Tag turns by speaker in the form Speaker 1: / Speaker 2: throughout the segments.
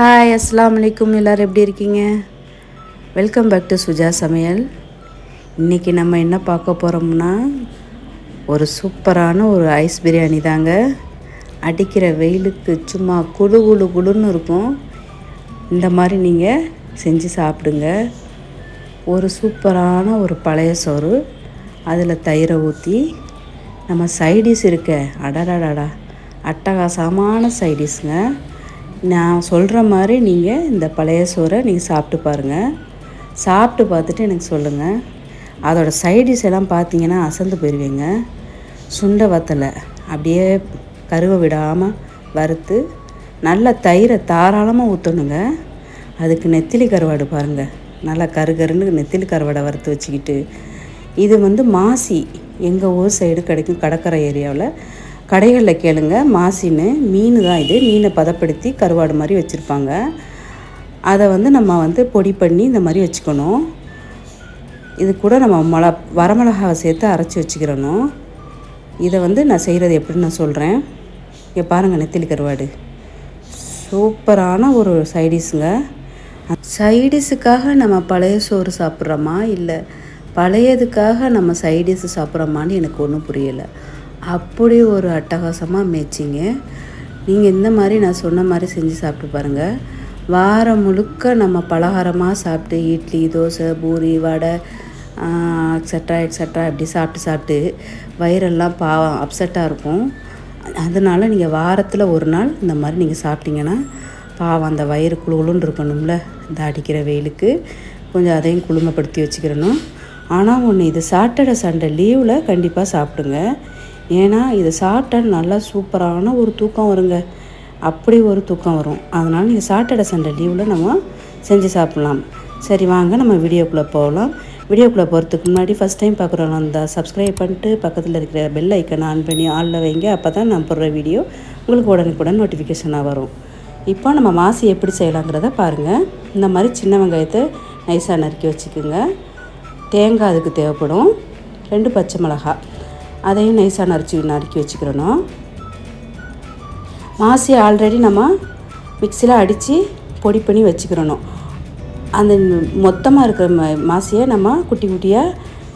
Speaker 1: Hi அஸ்லாம் அலைக்கும் எல்லோரும் எப்படி இருக்கீங்க? வெல்கம் பேக் டு சுஜா சமையல் இன்றைக்கி நம்ம என்ன பார்க்க போகிறோம்னா ஒரு சூப்பரான ஒரு ஐஸ் பிரியாணி தாங்க. அடிக்கிற வெயிலுக்கு சும்மா குளு குளு குளுன்னு இருக்கும். இந்த மாதிரி நீங்கள் செஞ்சு சாப்பிடுங்க. ஒரு சூப்பரான ஒரு பழைய சோறு. அதில் தயிரை ஊற்றி நம்ம சைடிஸ் இருக்க. அடடாடாடா. அட்டகாசமான சைடிஸுங்க நான் சொல்கிற மாதிரி நீங்கள் இந்த பழைய சோறை நீங்கள் சாப்பிட்டு பாருங்கள் சாப்பிட்டு பார்த்துட்டு எனக்கு சொல்லுங்கள் அதோடய சைடிஷ் எல்லாம் பார்த்தீங்கன்னா அசந்து போயிடுவீங்க சுண்டை வத்தலை. அப்படியே கருவை விடாமல் வறுத்து நல்ல தயிரை தாராளமாக ஊற்றணுங்க அதுக்கு நெத்திலி கருவாடு பாருங்கள் நல்லா கருகருன்னு நெத்திலி கருவாடை வறுத்து வச்சுக்கிட்டு. இது வந்து மாசி. எங்கள் ஊர் சைடு கிடைக்கும் கடற்கரை ஏரியாவில் கடைகளில் கேளுங்க. மாசின்னு மீன் தான் இது. மீனை பதப்படுத்தி கருவாடு மாதிரி வச்சுருப்பாங்க. அதை வந்து நம்ம வந்து பொடி பண்ணி இந்த மாதிரி வச்சுக்கணும். இது கூட நம்ம மிள வரமிளகாவை சேர்த்து அரைச்சி வச்சுக்கிறணும். இதை வந்து நான் செய்கிறது எப்படின்னு நான் சொல்கிறேன். இங்கே பாருங்கள் நெத்திலி கருவாடு. சூப்பரான ஒரு சைடிஷுங்க. சைடிஸுக்காக நம்ம பழைய சோறு சாப்பிட்றோமா? இல்லை பழையதுக்காக நம்ம சைடிஷ் சாப்பிட்றோமான்னு எனக்கு ஒன்றும் புரியலை. அப்படி ஒரு அட்டகாசமாக மேய்ச்சிங்க. நீங்கள் இந்த மாதிரி நான் சொன்ன மாதிரி செஞ்சு சாப்பிட்டு பாருங்கள் வாரம் முழுக்க நம்ம பலகாரமாக சாப்பிட்டு இட்லி தோசை பூரி வடை எக்ஸட்ரா எக்ஸட்ரா இப்படி சாப்பிட்டு சாப்பிட்டு வயிறெல்லாம் பாவம் அப்செட்டாக இருக்கும். அதனால் நீங்கள் வாரத்தில் ஒரு நாள் இந்த மாதிரி நீங்கள் சாப்பிட்டீங்கன்னா பாவம் அந்த வயிறு குழுகுலுன்னு இருக்கணும்ல இந்த அடிக்கிற வெயிலுக்கு. கொஞ்சம் அதையும் குளுமைப்படுத்தி வச்சுக்கிறணும். ஆனால் ஒன்று இது சாட்டர்டே சண்டே லீவில் கண்டிப்பாக சாப்பிடுங்க. ஏன்னா இது சாப்பிட்டா நல்லா சூப்பரான ஒரு தூக்கம் வருங்க. அப்படி ஒரு தூக்கம் வரும். அதனால் நீங்கள் சாட்டர்டே சண்டே லீவில் நம்ம செஞ்சு சாப்பிட்லாம். சரி வாங்க நம்ம வீடியோக்குள்ளே போகலாம் வீடியோக்குள்ளே போகிறதுக்கு முன்னாடி ஃபஸ்ட் டைம் பார்க்குறோம் அந்த சப்ஸ்கிரைப் பண்ணிட்டு பக்கத்தில் இருக்கிற பெல் ஐக்கனை ஆன் பண்ணி ஆளில் வைங்க. அப்போ தான் நான் போடுற வீடியோ உங்களுக்கு உடனுக்குடன் நோட்டிஃபிகேஷனாக வரும். இப்போ நம்ம மாசி எப்படி செய்யலாங்கிறத பாருங்கள் இந்த மாதிரி சின்ன வெங்காயத்தை நைஸாக நறுக்கி வச்சுக்கோங்க. தேங்காய் அதுக்கு தேவைப்படும். ரெண்டு பச்சை மிளகாய். அதையும் நைஸாக நறுச்சி நறுக்கி வச்சுக்கிறணும். மாசி ஆல்ரெடி நம்ம மிக்சியில் அடித்து பொடி பண்ணி வச்சுக்கிறணும். அந்த மொத்தமாக இருக்கிற ம மாசியை நம்ம குட்டி குட்டியாக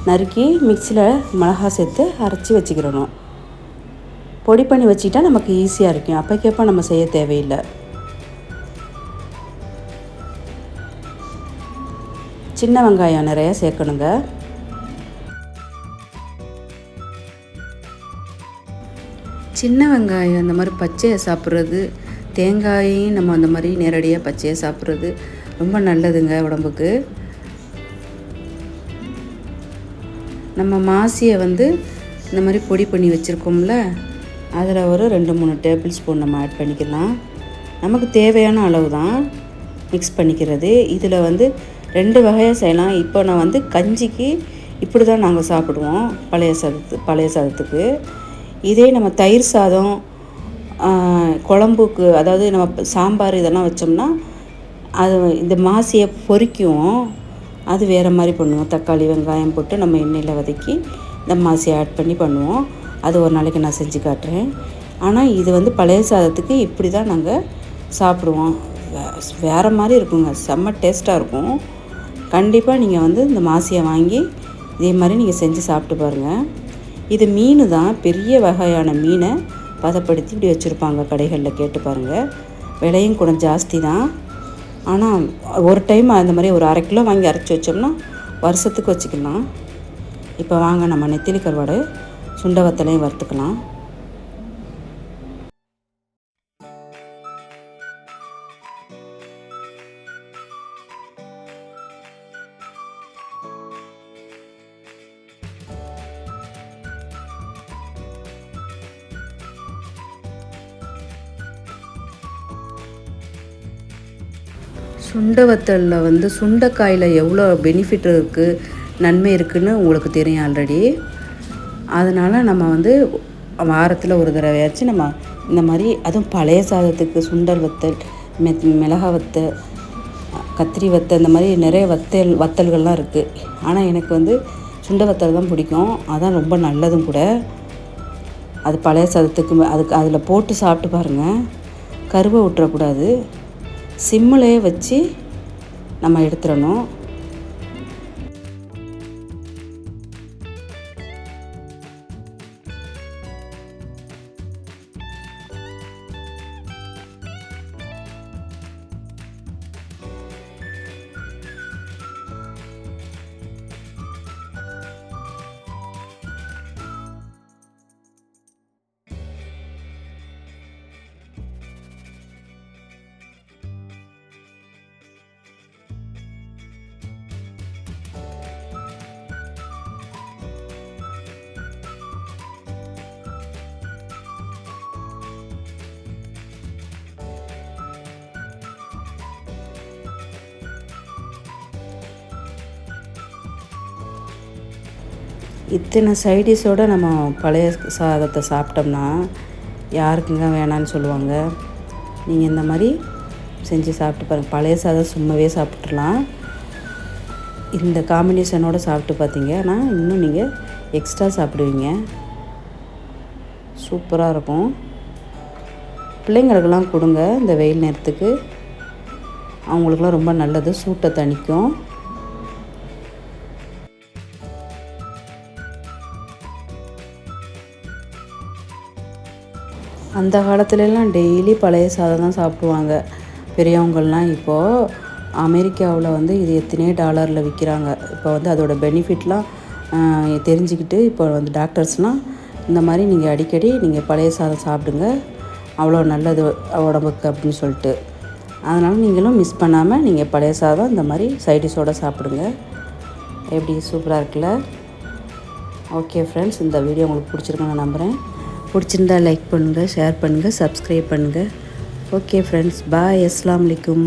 Speaker 1: நறுக்கி மிக்சியில் மிளகா சேர்த்து அரைச்சி வச்சுக்கிறணும். பொடி பண்ணி வச்சுக்கிட்டா நமக்கு ஈஸியாக இருக்கும். அப்போக்கேப்போ நம்ம செய்ய தேவையில்லை. சின்ன வெங்காயம் நிறையா சேர்க்கணுங்க. சின்ன வெங்காயம் அந்த மாதிரி பச்சையை சாப்பிட்றது தேங்காயையும் நம்ம அந்த மாதிரி நேரடியாக பச்சையை சாப்பிட்றது ரொம்ப நல்லதுங்க உடம்புக்கு. நம்ம மாசியை வந்து இந்த மாதிரி பொடி பண்ணி வச்சுருக்கோம்ல அதில் ஒரு ரெண்டு மூணு டேபிள் ஸ்பூன் நம்ம ஆட் பண்ணிக்கலாம். நமக்கு தேவையான அளவு தான் மிக்ஸ் பண்ணிக்கிறது. இதில் வந்து ரெண்டு வகையாக செய்யலாம். இப்போ நான் வந்து கஞ்சிக்கு இப்படி தான் நாங்கள் சாப்பிடுவோம் பழைய சாதத்து பழைய சாதத்துக்கு. இதே நம்ம தயிர் சாதம் குழம்புக்கு அதாவது நம்ம சாம்பார் இதெல்லாம் வச்சோம்னா அது இந்த மாசியை பொரிக்குவோம் அது வேறு மாதிரி பண்ணுவோம். தக்காளி வெங்காயம் போட்டு நம்ம எண்ணெயில் வதக்கி இந்த மாசியை ஆட் பண்ணி பண்ணுவோம். அது ஒரு நாளைக்கு நான் செஞ்சு காட்டுறேன். ஆனால் இது வந்து பழைய சாதத்துக்கு இப்படி தான் நாங்கள் சாப்பிடுவோம். வேறு மாதிரி இருக்குங்க. செம்ம டேஸ்ட்டாக இருக்கும். கண்டிப்பாக நீங்கள் வந்து இந்த மாசியை வாங்கி இதே மாதிரி நீங்கள் செஞ்சு சாப்பிட்டு பாருங்கள் இது மீன் தான் பெரிய வகையான மீனை பதப்படுத்தி இப்படி வச்சுருப்பாங்க கடைகளில் கேட்டு பாருங்கள் விலையும் கூட ஜாஸ்தி தான். ஆனால் ஒரு டைம் அந்த மாதிரி ஒரு அரை கிலோ வாங்கி அரைச்சி வச்சோம்னா வருஷத்துக்கு வச்சுக்கலாம். இப்போ வாங்க நம்ம நெத்திலி கருவாடு சுண்ட வத்தலையும் வறுத்துக்கலாம். சுண்டை வத்தலில் வந்து சுண்டைக்காயில் எவ்வளோ பெனிஃபிட் இருக்குது நன்மை இருக்குதுன்னு உங்களுக்கு தெரியும் ஆல்ரெடி அதனால் நம்ம வந்து வாரத்தில் ஒரு தடவையாச்சும் நம்ம இந்த மாதிரி அதுவும் பழைய சாதத்துக்கு சுண்டல் வத்தல் மெ மிளகா வத்தல் கத்திரி வத்தல் இந்த மாதிரி நிறைய வத்தல் வத்தல்கள்லாம் இருக்குது ஆனால் எனக்கு வந்து சுண்டை வத்தல் தான் பிடிக்கும். அதான் ரொம்ப நல்லதும் கூட. அது பழைய சாதத்துக்கு அதுக்கு அதில் போட்டு சாப்பிட்டு பாருங்கள் கருவை விட்டுறக்கூடாது சிம்மிலே வச்சு நம்ம எடுத்துடணும். இத்தனை சைடிஷோடு நம்ம பழைய சாதத்தை சாப்பிட்டோம்னா யாருக்குங்க வேணான்னு சொல்லுவாங்க. நீங்கள் இந்த மாதிரி செஞ்சு சாப்பிட்டு பாருங்கள் பழைய சாதம் சும்மாவே சாப்பிட்றலாம் இந்த காம்பினேஷனோடு சாப்பிட்டு பார்த்தீங்கன்னா இன்னும் நீங்கள் எக்ஸ்ட்ரா சாப்பிடுவீங்க. சூப்பராக இருக்கும். பிள்ளைங்களுக்கெல்லாம் கொடுங்க. இந்த வெயில் நேரத்துக்கு. அவங்களுக்குலாம் ரொம்ப நல்லது. சூட்டை தணிக்கும். அந்த காலத்துலலாம் டெய்லி பழைய சாதம் தான் சாப்பிடுவாங்க. பெரியவங்கள்லாம் இப்போது அமெரிக்காவில் வந்து இது எத்தனையோ டாலரில் விற்கிறாங்க இப்போ வந்து அதோட பெனிஃபிட்லாம் தெரிஞ்சுக்கிட்டு இப்போ வந்து டாக்டர்ஸ்லாம் இந்த மாதிரி நீங்கள் அடிக்கடி நீங்கள் பழைய சாதம் சாப்பிடுங்க. அவ்வளோ நல்லது உடம்புக்கு அப்படின்னு சொல்லிட்டு. அதனால் நீங்களும் மிஸ் பண்ணாமல் நீங்கள் பழைய சாதம் இந்த மாதிரி சைடிஷோடு சாப்பிடுங்க. எப்படி சூப்பராக இருக்குல்ல? ஓகே ஃப்ரெண்ட்ஸ் இந்த வீடியோ உங்களுக்கு பிடிச்சிருக்குன்னு நம்புகிறேன் பிடிச்சிருந்தா லைக் பண்ணுங்கள் ஷேர் பண்ணுங்கள் சப்ஸ்கிரைப் பண்ணுங்கள் ஓகே ஃப்ரெண்ட்ஸ் பாய் அஸ்லாம் வலைக்கும்